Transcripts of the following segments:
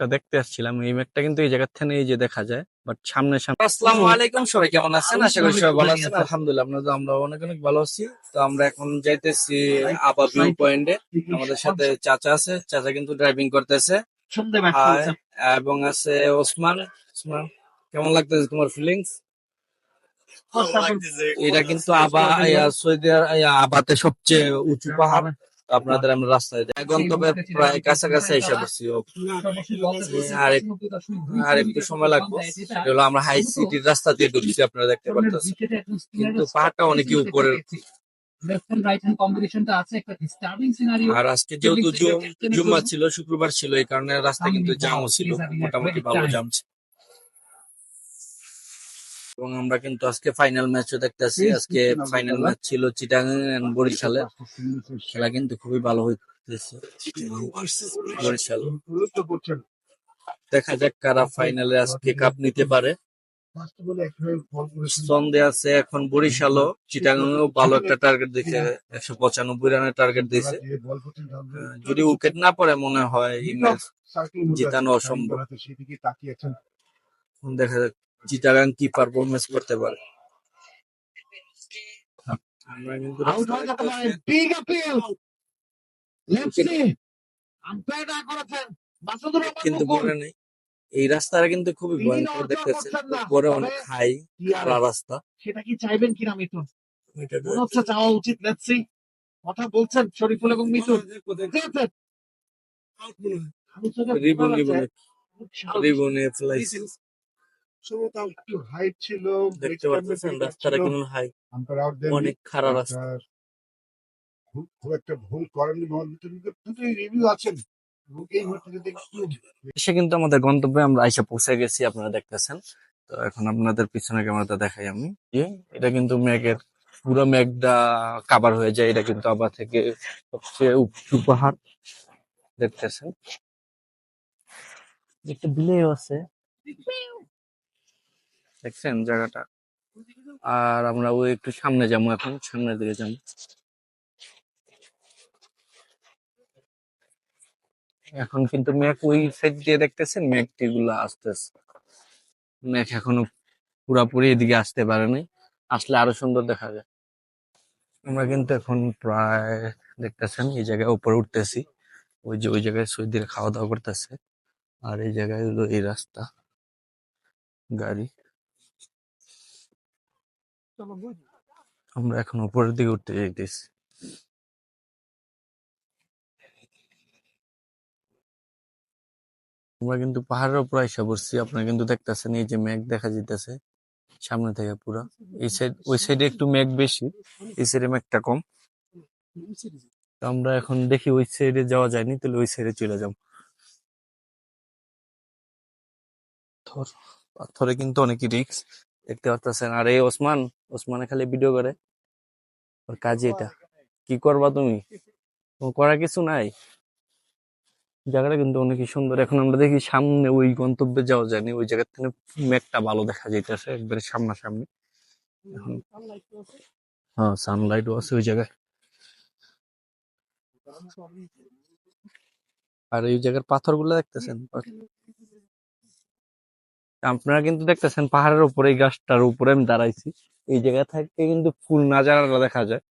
ম্যাকটা দেখতে আসছিলাম এই ম্যাকটা কিন্তু এই জায়গার থেকে এই যে দেখা যায় বাট সামনে সামনে আসসালামু আলাইকুম সবাই কেমন আছেন? আশা করি সবাই ভালো আছেন। আলহামদুলিল্লাহ আমরা তো আমরা অনেক অনেক ভালো আছি। তো আমরা এখন যাইতেছি আবা ভিউ পয়েন্টে আমাদের সাথে চাচা আছে চাচা কিন্তু ড্রাইভিং করতেছে। এবং আছে ওসমান। ওসমান কেমন লাগতেছে তোমার ফিলিংস এটা কিন্তু আবা সৌদি আবাতে সবচেয়ে উঁচু পাহাড়। আপনাদের আমরা রাস্তায় যাই। গন্তব্যের প্রায় কাছাকাছি এসে বসছি আর আর একটু সময় লাগবে। এটা হলো আমরা হাই সিটির রাস্তা দিয়ে ঢুকছি আপনারা দেখতে পাচ্ছেন কিন্তু পাহাড়টা অনেকই উপরে। আর আজকে যেহেতু জুম্মা ছিল শুক্রবার ছিল এই কারণে রাস্তা কিন্তু জামও ছিল। মোটামুটি ভালো জাম ছিল এবং আমরা কিন্তু আজকে ফাইনাল ম্যাচও দেখতেছি। আজকে ফাইনাল ম্যাচ ছিল চিটাং বরিশালে। খেলা। কিন্তু খুবই ভালো হইতেছে। বরিশাল। দেখা যাক কারা ফাইনালে আজকে কাপ নিতে পারে। সন্দেহ আছে এখন বরিশালও। চিটাগাংও ভালো একটা টার্গেট দিছে। একশো পঁচানব্বই রানের টার্গেট দিছে। যদি উইকেট না পড়ে মনে হয় এই ম্যাচ জিতানো অসম্ভব। দেখা যাক। চিটাগাং কি পারফরমেন্স করতে পারে? আমরা কিন্তু কিন্তু মনে নেই। এই রাস্তাটা কিন্তু খুবই ভয়ঙ্কর দেখতেছে উপরে অনেক হাই খাড়া রাস্তা। সেটা কি চাইবেন কিনা মিঠুন? চাওয়া উচিত। লেটস সি কথা বলছেন শরীফুল এবং মিঠুন। রিবন রিবনে রিবনে ফ্লাইস একটু হাইট ছিল দেখতে পাচ্ছেন রাস্তাটা কেমন হাই আম্পায়ার আউট দেন অনেক খাড়া রাস্তা। খুব একটা ভুল করেননি দুটোই রিভিউ আছেন। এবং এই মুহূর্তে যদি একটু এসে কিন্তু আমাদের গন্তব্যে আমরা আইসা পৌঁছে গেছি আপনারা দেখতেছেন। তো এখন আপনাদের পিছনে ক্যামেরাটা দেখাই আমি। যে এটা কিন্তু মেঘের পুরো মেঘটা কাবার হয়ে যায়। এটা কিন্তু আবার থেকে সবচেয়ে উঁচু পাহাড় দেখতেছেন। একটা বিলেও আছে। দেখছেন জায়গাটা? আর আমরা ওই একটু সামনে যাব এখন, সামনের দিকে যাব। এখন কিন্তু মেঘ ওই সাইড দিয়ে দেখতেছেন? মেঘটি গুলা আসতেছে। মেঘ এখনও পুরাপুরি এদিকে আসতে পারেনি আসলে আরও সুন্দর দেখা যায়। আমরা কিন্তু এখন প্রায় দেখতেছেন, এই জায়গায় উপরে উঠতেছি। ওই যে ওই জায়গায় সৌদিরা খাওয়া দাওয়া করতেছে। আর এই জায়গায় হলো এই রাস্তা। গাড়ি। আমরা এখন উপরের দিকে উঠতে যাইতেছি। আমরা কিন্তু পাহাড়ের উপর এসে পড়ছি, আপনারা কিন্তু দেখতেছেন এই যে মেঘ দেখা যাইতেছে সামনে থেকে পুরো। এই সাইড ওই সাইডে একটু মেঘ বেশি, এই সাইডে মেঘটা কম। তো আমরা এখন দেখি ওই সাইডে যাওয়া যায়নি, তাহলে ওই সাইডে চলে যাব। পাথরে কিন্তু অনেকই রিক্স দেখতে পাচ্ছেন আর এই ওসমান ওসমানে খালি ভিডিও করে। ওর কাজই এটা। কি করবা তুমি? করার কিছু নাই। জায়গাটা কিন্তু অনেকই সুন্দর। এখন আমরা দেখি সামনে ওই গন্তব্যে যাওয়া যায়নি ওই জায়গার থেকে মেঘটা ভালো দেখা যাইতেছে একবারে সামনাসামনি। এখন হ্যাঁ সানলাইটও আছে ওই জায়গায়। আর এই জায়গার পাথর পাথরগুলো দেখতেছেন? আপনারা কিন্তু দেখতেছেন পাহাড়ের উপরে এই গাছটার উপরে আমি দাঁড়াইছি। এই জায়গা থেকে কিন্তু ফুল নাজারাটা দেখা যায়।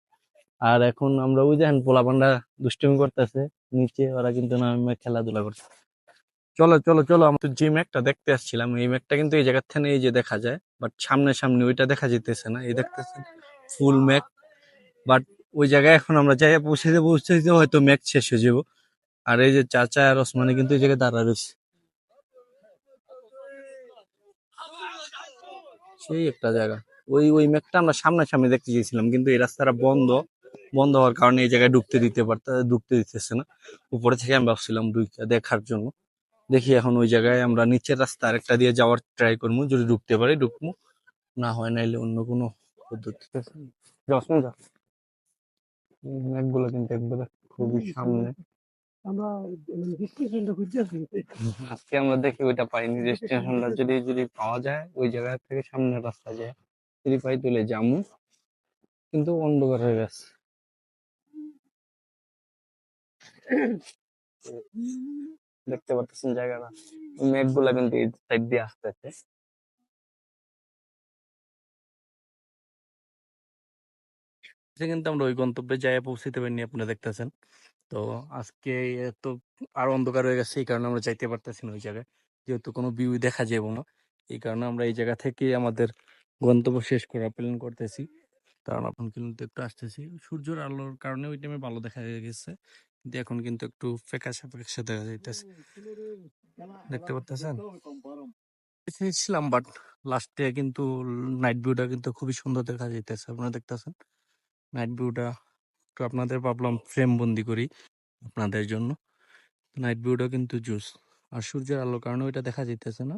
আর এখন আমরা ওই দেখেন পোলাপান্ডা দুষ্টুমি করতেছে, নিচে ওরা কিন্তু খেলাধুলা করছে। চলো চলো চলো, আমরা তো যে ম্যাকটা দেখতে আসছিলাম, এই ম্যাকটা কিন্তু এই জায়গার থেকে এই যে দেখা যায় বাট সামনে সামনে ওইটা দেখা যেতেছে না, এই দেখতেছেন ফুল ম্যাক বাট ওই জায়গায় এখন আমরা যাই পৌঁছাইতে পৌঁছাইতে হয়তো ম্যাক শেষ হয়ে যাব। আর এই যে চাচা আর ওসমানে কিন্তু এই জায়গায় দাঁড়া রয়েছে। সেই একটা জায়গা। ওই ওই ম্যাকটা আমরা সামনাসামনি দেখতে চেয়েছিলাম কিন্তু এই রাস্তাটা বন্ধ। বন্ধ হওয়ার কারণে এই জায়গায় ঢুকতে দিতে পারতে ঢুকতে দিতেছে না। উপরে থেকে আমি ভাবছিলাম ঢুকে দেখার জন্য। দেখি এখন ওই জায়গায় আমরা নিচের রাস্তা আরেকটা দিয়ে যাওয়ার ট্রাই করব। যদি ঢুকতে পারি ঢুকবো না হয় নাইলে অন্য কোনো ম্যাকগুলো কিন্তু একবারে খুবই সামনে। আমরা আজকে আমরা দেখি ওইটা পাইনি। ডেস্টিনেশনটা যদি যদি পাওয়া যায় ওই জায়গা থেকে সামনের রাস্তা যায়। পাই তুলে কিন্তু দেখতে পাচ্ছেন জায়গাটা। কিন্তু আসতেছে। কিন্তু আমরা ওই গন্তব্যে যাই পৌঁছতে পারিনি, আপনারা দেখতেছেন। তো আজকে তো আরও অন্ধকার হয়ে গেছে, এই কারণে আমরা যাইতে পারতেছি না ওই জায়গায়। যেহেতু কোনো ভিউ দেখা যাবে না, এই কারণে আমরা এই জায়গা থেকে আমাদের গন্তব্য শেষ করার প্ল্যান করতেছি। কারণ এখন কিন্তু একটু আসতেছি। সূর্যের আলোর কারণে ওই টাইমে ভালো দেখা গেছে। কিন্তু এখন কিন্তু একটু ফ্যাকাশে ফ্যাকাশে দেখা যাইতেছে। দেখতে পারতেছেন? ছিলাম বাট লাস্টে কিন্তু নাইট ভিউটা কিন্তু খুবই সুন্দর দেখা যাইতেছে। আপনারা দেখতেছেন? নাইট ভিউটা একটু আপনাদের ভাবলাম ফ্রেম বন্দি করি আপনাদের জন্য। নাইট ভিউটা কিন্তু জুস আর সূর্যের আলোর কারণে ওইটা দেখা যাইতেছে না।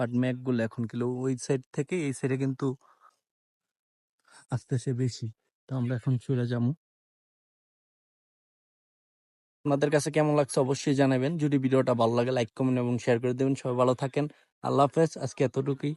বাট ম্যাকগুলো এখন কিলো ওই সাইড থেকে এই সাইডে কিন্তু আস্তে আস্তে বেশি। তো আমরা এখন চলে যাব। আপনাদের কাছে কেমন লাগছে অবশ্যই জানাবেন। যদি ভিডিওটা ভালো লাগে লাইক কমেন্ট এবং শেয়ার করে দেবেন। সবাই ভালো থাকেন। আল্লাহ হাফেজ। আজকে এতটুকুই।